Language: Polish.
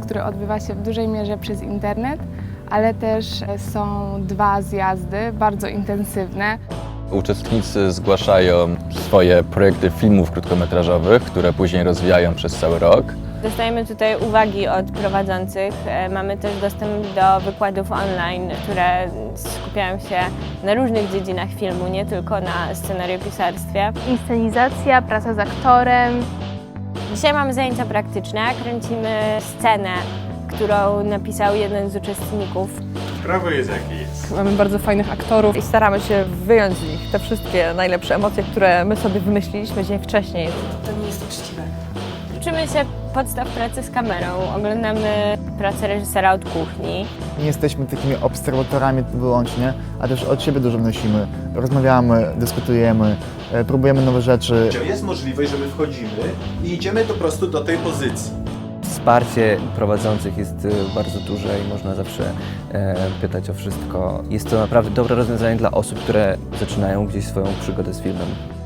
który odbywa się w dużej mierze przez internet, ale też są dwa zjazdy bardzo intensywne. Uczestnicy zgłaszają swoje projekty filmów krótkometrażowych, które później rozwijają przez cały rok. Dostajemy tutaj uwagi od prowadzących. E, Mamy też dostęp do wykładów online, które skupiają się na różnych dziedzinach filmu, nie tylko na scenariopisarstwie. Inscenizacja, praca z aktorem, Dzisiaj mamy zajęcia praktyczne. Kręcimy scenę, którą napisał jeden z uczestników. Prawo jest jakie jest. Mamy bardzo fajnych aktorów. i staramy się wyjąć z nich te wszystkie najlepsze emocje, które my sobie wymyśliliśmy dzień wcześniej. Uczymy się podstaw pracy z kamerą, oglądamy pracę reżysera od kuchni. Nie jesteśmy takimi obserwatorami wyłącznie, a też od siebie dużo wnosimy. Rozmawiamy, dyskutujemy, e, próbujemy nowe rzeczy. Jest możliwość, że my wchodzimy i idziemy po prostu do tej pozycji. Wsparcie prowadzących jest y, bardzo duże i można zawsze e, pytać o wszystko. Jest to naprawdę dobre rozwiązanie dla osób, które zaczynają gdzieś swoją przygodę z filmem.